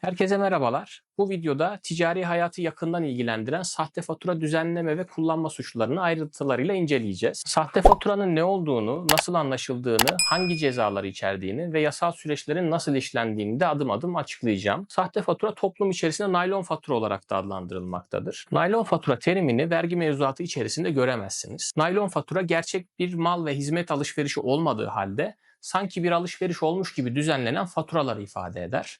Herkese merhabalar. Bu videoda ticari hayatı yakından ilgilendiren sahte fatura düzenleme ve kullanma suçlarını ayrıntılarıyla inceleyeceğiz. Sahte faturanın ne olduğunu, nasıl anlaşıldığını, hangi cezaları içerdiğini ve yasal süreçlerin nasıl işlendiğini de adım adım açıklayacağım. Sahte fatura toplum içerisinde naylon fatura olarak da adlandırılmaktadır. Naylon fatura terimini vergi mevzuatı içerisinde göremezsiniz. Naylon fatura gerçek bir mal ve hizmet alışverişi olmadığı halde sanki bir alışveriş olmuş gibi düzenlenen faturaları ifade eder.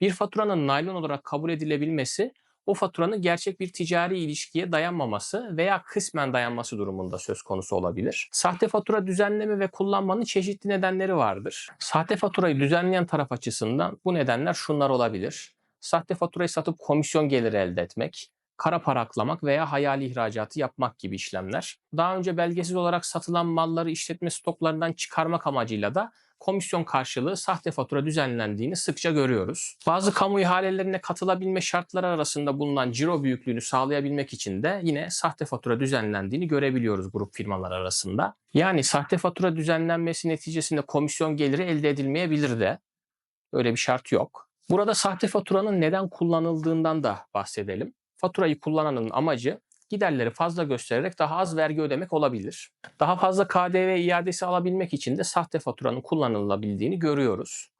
Bir faturanın naylon olarak kabul edilebilmesi o faturanın gerçek bir ticari ilişkiye dayanmaması veya kısmen dayanması durumunda söz konusu olabilir. Sahte fatura düzenleme ve kullanmanın çeşitli nedenleri vardır. Sahte faturayı düzenleyen taraf açısından bu nedenler şunlar olabilir. Sahte faturayı satıp komisyon geliri elde etmek, kara para aklamak veya hayali ihracatı yapmak gibi işlemler. Daha önce belgesiz olarak satılan malları işletme stoklarından çıkarmak amacıyla da komisyon karşılığı sahte fatura düzenlendiğini sıkça görüyoruz. Bazı kamu ihalelerine katılabilme şartları arasında bulunan ciro büyüklüğünü sağlayabilmek için de yine sahte fatura düzenlendiğini görebiliyoruz grup firmalar arasında. Yani sahte fatura düzenlenmesi neticesinde komisyon geliri elde edilmeyebilir de. Öyle bir şart yok. Burada sahte faturanın neden kullanıldığından da bahsedelim. Faturayı kullananın amacı giderleri fazla göstererek daha az vergi ödemek olabilir. Daha fazla KDV iadesi alabilmek için de sahte faturanın kullanılabildiğini görüyoruz.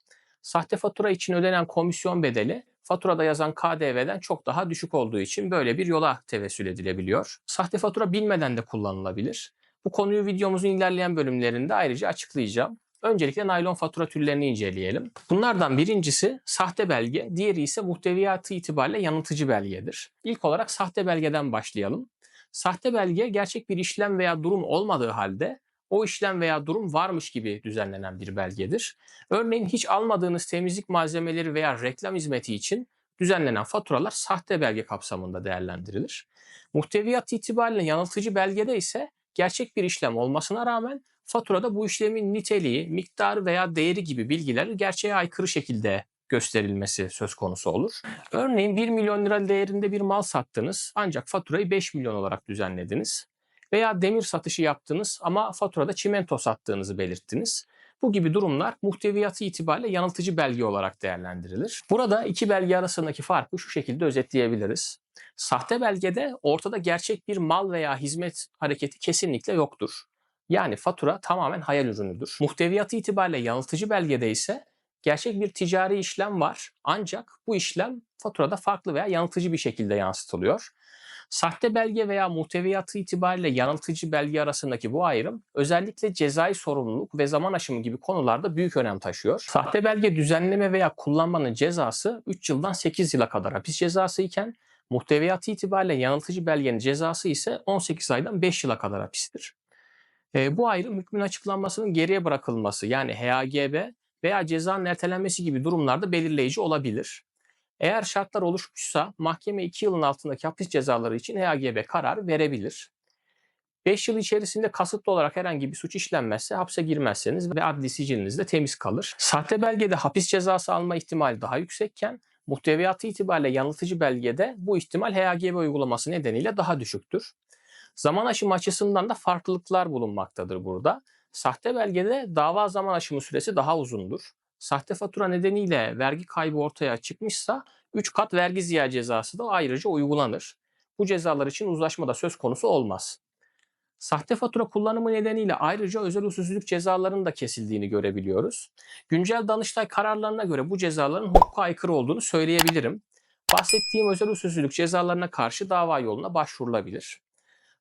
Sahte fatura için ödenen komisyon bedeli faturada yazan KDV'den çok daha düşük olduğu için böyle bir yola tevessül edilebiliyor. Sahte fatura bilmeden de kullanılabilir. Bu konuyu videomuzun ilerleyen bölümlerinde ayrıca açıklayacağım. Öncelikle naylon fatura türlerini inceleyelim. Bunlardan birincisi sahte belge, diğeri ise muhteviyatı itibariyle yanıltıcı belgedir. İlk olarak sahte belgeden başlayalım. Sahte belge gerçek bir işlem veya durum olmadığı halde o işlem veya durum varmış gibi düzenlenen bir belgedir. Örneğin hiç almadığınız temizlik malzemeleri veya reklam hizmeti için düzenlenen faturalar sahte belge kapsamında değerlendirilir. Muhteviyat itibariyle yanıltıcı belgede ise gerçek bir işlem olmasına rağmen faturada bu işlemin niteliği, miktarı veya değeri gibi bilgiler gerçeğe aykırı şekilde gösterilmesi söz konusu olur. Örneğin 1 milyon lira değerinde bir mal sattınız ancak faturayı 5 milyon olarak düzenlediniz. Veya demir satışı yaptınız ama faturada çimento sattığınızı belirttiniz. Bu gibi durumlar muhteviyatı itibariyle yanıltıcı belge olarak değerlendirilir. Burada iki belge arasındaki farkı şu şekilde özetleyebiliriz. Sahte belgede ortada gerçek bir mal veya hizmet hareketi kesinlikle yoktur. Yani fatura tamamen hayal ürünüdür. Muhteviyatı itibariyle yanıltıcı belgede ise gerçek bir ticari işlem var ancak bu işlem faturada farklı veya yanıltıcı bir şekilde yansıtılıyor. Sahte belge veya muhteviyatı itibariyle yanıltıcı belge arasındaki bu ayrım özellikle cezai sorumluluk ve zaman aşımı gibi konularda büyük önem taşıyor. Sahte belge düzenleme veya kullanmanın cezası 3 yıldan 8 yıla kadar hapis cezası iken muhteviyatı itibariyle yanıltıcı belgenin cezası ise 18 aydan 5 yıla kadar hapistir. E, bu ayrım hükmün açıklanmasının geriye bırakılması yani HAGB veya cezanın ertelenmesi gibi durumlarda belirleyici olabilir. Eğer şartlar oluşmuşsa mahkeme 2 yılın altındaki hapis cezaları için HAGB karar verebilir. 5 yıl içerisinde kasıtlı olarak herhangi bir suç işlenmezse hapse girmezseniz ve adli siciliniz de temiz kalır. Sahte belgede hapis cezası alma ihtimali daha yüksekken muhteviyatı itibariyle yanıltıcı belgede bu ihtimal HAGB uygulaması nedeniyle daha düşüktür. Zaman aşımı açısından da farklılıklar bulunmaktadır burada. Sahte belgede dava zaman aşımı süresi daha uzundur. Sahte fatura nedeniyle vergi kaybı ortaya çıkmışsa 3 kat vergi ziyaret cezası da ayrıca uygulanır. Bu cezalar için uzlaşma da söz konusu olmaz. Sahte fatura kullanımı nedeniyle ayrıca özel usulsüzlük cezalarının da kesildiğini görebiliyoruz. Güncel Danıştay kararlarına göre bu cezaların hukuka aykırı olduğunu söyleyebilirim. Bahsettiğim özel usulsüzlük cezalarına karşı dava yoluna başvurulabilir.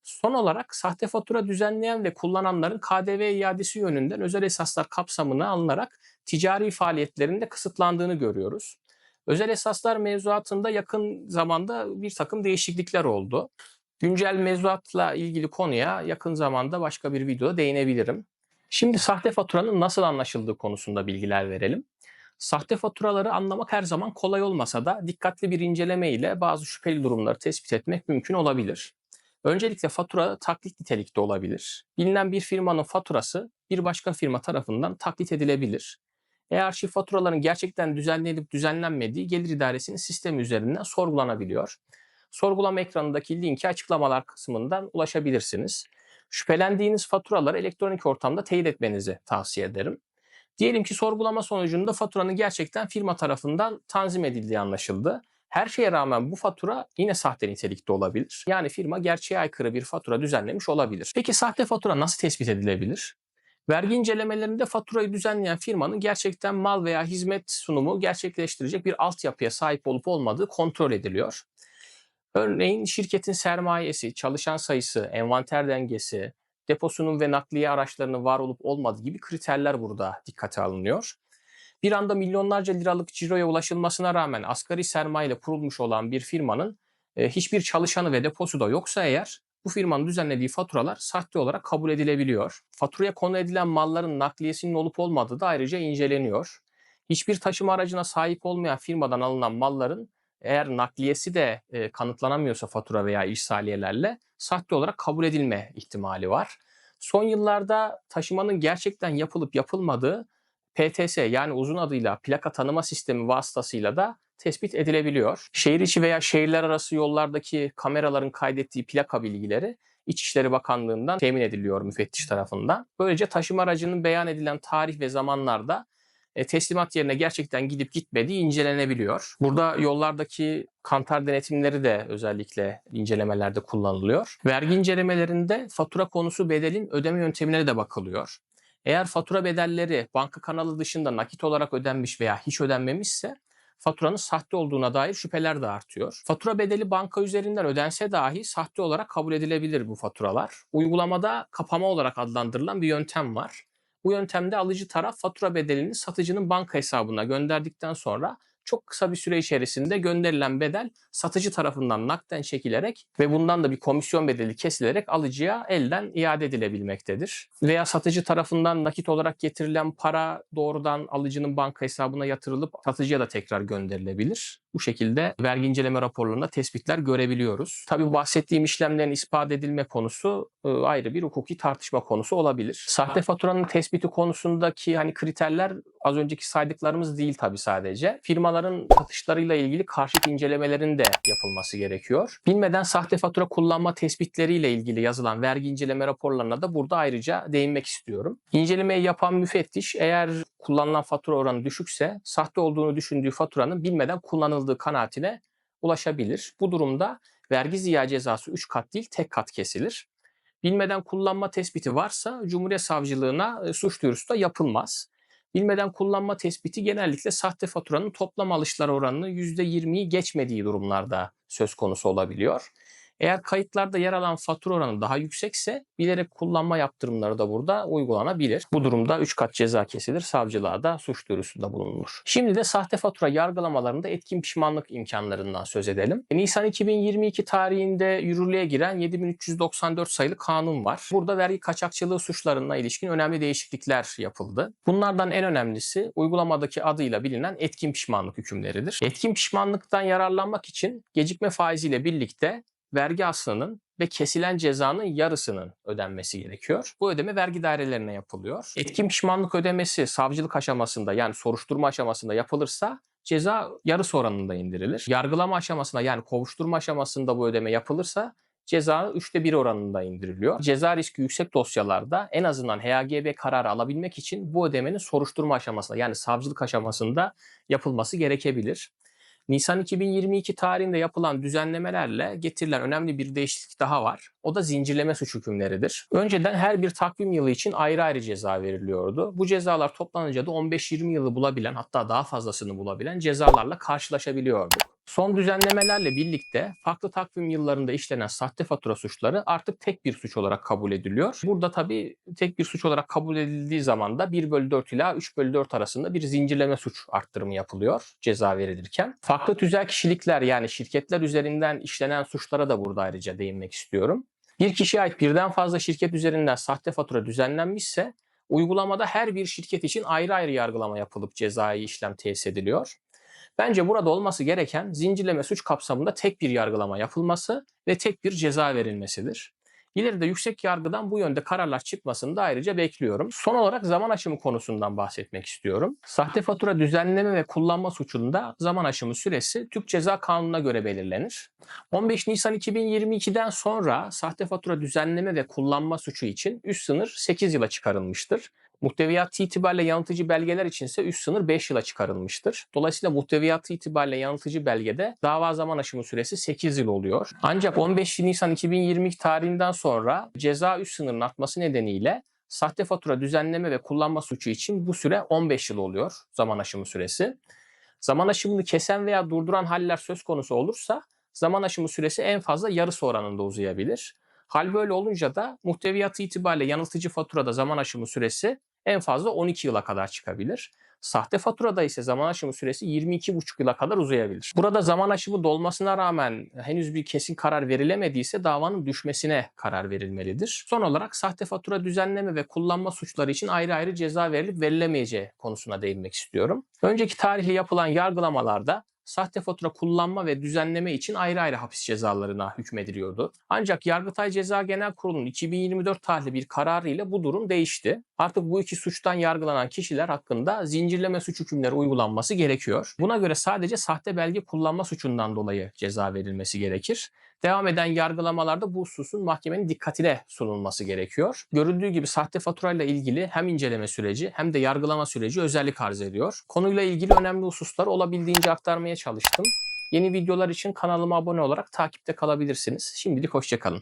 Son olarak sahte fatura düzenleyen ve kullananların KDV iadesi yönünden özel esaslar kapsamına alınarak ticari faaliyetlerinde kısıtlandığını görüyoruz. Özel esaslar mevzuatında yakın zamanda bir takım değişiklikler oldu. Güncel mevzuatla ilgili konuya yakın zamanda başka bir videoda değinebilirim. Şimdi sahte faturanın nasıl anlaşıldığı konusunda bilgiler verelim. Sahte faturaları anlamak her zaman kolay olmasa da dikkatli bir inceleme ile bazı şüpheli durumları tespit etmek mümkün olabilir. Öncelikle fatura taklit nitelikte olabilir. Bilinen bir firmanın faturası bir başka firma tarafından taklit edilebilir. Eğer arşiv faturaların gerçekten düzenlenip düzenlenmediği gelir idaresinin sistemi üzerinden sorgulanabiliyor. Sorgulama ekranındaki linki açıklamalar kısmından ulaşabilirsiniz. Şüphelendiğiniz faturaları elektronik ortamda teyit etmenizi tavsiye ederim. Diyelim ki sorgulama sonucunda faturanın gerçekten firma tarafından tanzim edildiği anlaşıldı. Her şeye rağmen bu fatura yine sahte nitelikte olabilir. Yani firma gerçeğe aykırı bir fatura düzenlemiş olabilir. Peki sahte fatura nasıl tespit edilebilir? Vergi incelemelerinde faturayı düzenleyen firmanın gerçekten mal veya hizmet sunumu gerçekleştirecek bir altyapıya sahip olup olmadığı kontrol ediliyor. Örneğin şirketin sermayesi, çalışan sayısı, envanter dengesi, deposunun ve nakliye araçlarının var olup olmadığı gibi kriterler burada dikkate alınıyor. Bir anda milyonlarca liralık ciroya ulaşılmasına rağmen asgari sermayeyle kurulmuş olan bir firmanın e, hiçbir çalışanı ve deposu da yoksa eğer bu firmanın düzenlediği faturalar sahte olarak kabul edilebiliyor. Faturaya konu edilen malların nakliyesinin olup olmadığı da ayrıca inceleniyor. Hiçbir taşıma aracına sahip olmayan firmadan alınan malların eğer nakliyesi de e, kanıtlanamıyorsa fatura veya işsaliyelerle sahte olarak kabul edilme ihtimali var. Son yıllarda taşımanın gerçekten yapılıp yapılmadığı PTS yani uzun adıyla plaka tanıma sistemi vasıtasıyla da tespit edilebiliyor. Şehir içi veya şehirler arası yollardaki kameraların kaydettiği plaka bilgileri İçişleri Bakanlığı'ndan temin ediliyor müfettiş tarafından. Böylece taşıma aracının beyan edilen tarih ve zamanlarda e, teslimat yerine gerçekten gidip gitmediği incelenebiliyor. Burada yollardaki kantar denetimleri de özellikle incelemelerde kullanılıyor. Vergi incelemelerinde fatura konusu bedelin ödeme yöntemine de bakılıyor. Eğer fatura bedelleri banka kanalı dışında nakit olarak ödenmiş veya hiç ödenmemişse faturanın sahte olduğuna dair şüpheler de artıyor. Fatura bedeli banka üzerinden ödense dahi sahte olarak kabul edilebilir bu faturalar. Uygulamada kapama olarak adlandırılan bir yöntem var. Bu yöntemde alıcı taraf fatura bedelini satıcının banka hesabına gönderdikten sonra çok kısa bir süre içerisinde gönderilen bedel satıcı tarafından nakden çekilerek ve bundan da bir komisyon bedeli kesilerek alıcıya elden iade edilebilmektedir. Veya satıcı tarafından nakit olarak getirilen para doğrudan alıcının banka hesabına yatırılıp satıcıya da tekrar gönderilebilir. Bu şekilde vergi inceleme raporlarında tespitler görebiliyoruz. Tabi bahsettiğim işlemlerin ispat edilme konusu e, ayrı bir hukuki tartışma konusu olabilir. Sahte faturanın tespiti konusundaki hani kriterler az önceki saydıklarımız değil tabi sadece. Firmaların satışlarıyla ilgili karşıt incelemelerin de yapılması gerekiyor. Bilmeden sahte fatura kullanma tespitleriyle ilgili yazılan vergi inceleme raporlarına da burada ayrıca değinmek istiyorum. İncelemeyi yapan müfettiş eğer kullanılan fatura oranı düşükse sahte olduğunu düşündüğü faturanın bilmeden kullanıldığı kanaatine ulaşabilir. Bu durumda vergi ziya cezası 3 kat değil tek kat kesilir. Bilmeden kullanma tespiti varsa Cumhuriyet Savcılığına e, suç duyurusu da yapılmaz. Bilmeden kullanma tespiti genellikle sahte faturanın toplam alışlar oranını %20'yi geçmediği durumlarda söz konusu olabiliyor. Eğer kayıtlarda yer alan fatura oranı daha yüksekse bilerek kullanma yaptırımları da burada uygulanabilir. Bu durumda 3 kat ceza kesilir, savcılığa da suç duyurusunda bulunur. Şimdi de sahte fatura yargılamalarında etkin pişmanlık imkanlarından söz edelim. Nisan 2022 tarihinde yürürlüğe giren 7394 sayılı kanun var. Burada vergi kaçakçılığı suçlarına ilişkin önemli değişiklikler yapıldı. Bunlardan en önemlisi uygulamadaki adıyla bilinen etkin pişmanlık hükümleridir. Etkin pişmanlıktan yararlanmak için gecikme faiziyle birlikte vergi aslının ve kesilen cezanın yarısının ödenmesi gerekiyor. Bu ödeme vergi dairelerine yapılıyor. Etkin pişmanlık ödemesi savcılık aşamasında yani soruşturma aşamasında yapılırsa ceza yarısı oranında indirilir. Yargılama aşamasında yani kovuşturma aşamasında bu ödeme yapılırsa ceza üçte bir oranında indiriliyor. Ceza riski yüksek dosyalarda en azından HAGB kararı alabilmek için bu ödemenin soruşturma aşamasında yani savcılık aşamasında yapılması gerekebilir. Nisan 2022 tarihinde yapılan düzenlemelerle getirilen önemli bir değişiklik daha var. O da zincirleme suç hükümleridir. Önceden her bir takvim yılı için ayrı ayrı ceza veriliyordu. Bu cezalar toplanınca da 15-20 yılı bulabilen hatta daha fazlasını bulabilen cezalarla karşılaşabiliyorduk. Son düzenlemelerle birlikte farklı takvim yıllarında işlenen sahte fatura suçları artık tek bir suç olarak kabul ediliyor. Burada tabii tek bir suç olarak kabul edildiği zaman da 1 bölü 4 ila 3 bölü 4 arasında bir zincirleme suç arttırımı yapılıyor ceza verilirken. Farklı tüzel kişilikler yani şirketler üzerinden işlenen suçlara da burada ayrıca değinmek istiyorum. Bir kişiye ait birden fazla şirket üzerinden sahte fatura düzenlenmişse uygulamada her bir şirket için ayrı ayrı yargılama yapılıp cezai işlem tesis ediliyor. Bence burada olması gereken zincirleme suç kapsamında tek bir yargılama yapılması ve tek bir ceza verilmesidir. İleride yüksek yargıdan bu yönde kararlar çıkmasını da ayrıca bekliyorum. Son olarak zaman aşımı konusundan bahsetmek istiyorum. Sahte fatura düzenleme ve kullanma suçunda zaman aşımı süresi Türk Ceza Kanunu'na göre belirlenir. 15 Nisan 2022'den sonra sahte fatura düzenleme ve kullanma suçu için üst sınır 8 yıla çıkarılmıştır. Muhteviyatı itibariyle yanıltıcı belgeler içinse üst sınır 5 yıla çıkarılmıştır. Dolayısıyla muhteviyatı itibariyle yanıltıcı belgede dava zaman aşımı süresi 8 yıl oluyor. Ancak 15 Nisan 2022 tarihinden sonra ceza üst sınırının artması nedeniyle sahte fatura düzenleme ve kullanma suçu için bu süre 15 yıl oluyor zaman aşımı süresi. Zaman aşımını kesen veya durduran haller söz konusu olursa zaman aşımı süresi en fazla yarısı oranında uzayabilir. Hal böyle olunca da muhteviyatı itibariyle yanıltıcı faturada zaman aşımı süresi en fazla 12 yıla kadar çıkabilir. Sahte faturada ise zaman aşımı süresi 22,5 yıla kadar uzayabilir. Burada zaman aşımı dolmasına rağmen henüz bir kesin karar verilemediyse davanın düşmesine karar verilmelidir. Son olarak sahte fatura düzenleme ve kullanma suçları için ayrı ayrı ceza verilip verilemeyeceği konusuna değinmek istiyorum. Önceki tarihli yapılan yargılamalarda sahte fatura kullanma ve düzenleme için ayrı ayrı hapis cezalarına hükmediliyordu. Ancak Yargıtay Ceza Genel Kurulu'nun 2024 tarihli bir kararı ile bu durum değişti. Artık bu iki suçtan yargılanan kişiler hakkında zincirleme suç hükümleri uygulanması gerekiyor. Buna göre sadece sahte belge kullanma suçundan dolayı ceza verilmesi gerekir. Devam eden yargılamalarda bu hususun mahkemenin dikkatine sunulması gerekiyor. Görüldüğü gibi sahte faturayla ilgili hem inceleme süreci hem de yargılama süreci özellik arz ediyor. Konuyla ilgili önemli hususları olabildiğince aktarmaya çalıştım. Yeni videolar için kanalıma abone olarak takipte kalabilirsiniz. Şimdilik hoşçakalın.